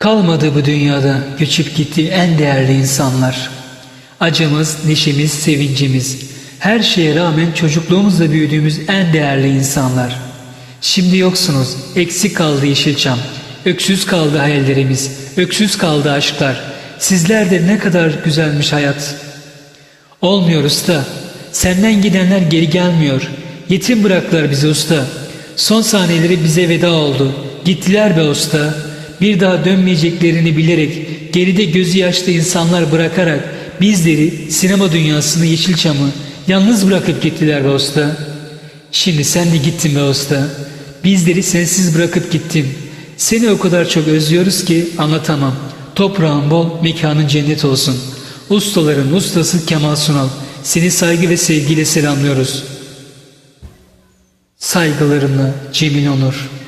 Kalmadı bu dünyada göçüp gitti en değerli insanlar. Acımız, neşemiz, sevincimiz. Her şeye rağmen çocukluğumuzda büyüdüğümüz en değerli insanlar. Şimdi yoksunuz, eksik kaldı Yeşilçam. Öksüz kaldı hayallerimiz, öksüz kaldı aşklar. Sizler de ne kadar güzelmiş hayat. Olmuyor usta. Senden gidenler geri gelmiyor. Yetim bıraktılar bizi usta. Son sahneleri bize veda oldu. Gittiler be usta. Bir daha dönmeyeceklerini bilerek geride gözü yaşlı insanlar bırakarak bizleri sinema dünyasını Yeşilçam'ı yalnız bırakıp gittiler be usta. Şimdi sen de gittin be usta. Bizleri sensiz bırakıp gittin. Seni o kadar çok özlüyoruz ki anlatamam. Toprağın bol, mekanın cennet olsun. Ustaların ustası Kemal Sunal. Seni saygı ve sevgiyle selamlıyoruz. Saygılarımla Cemil Onur.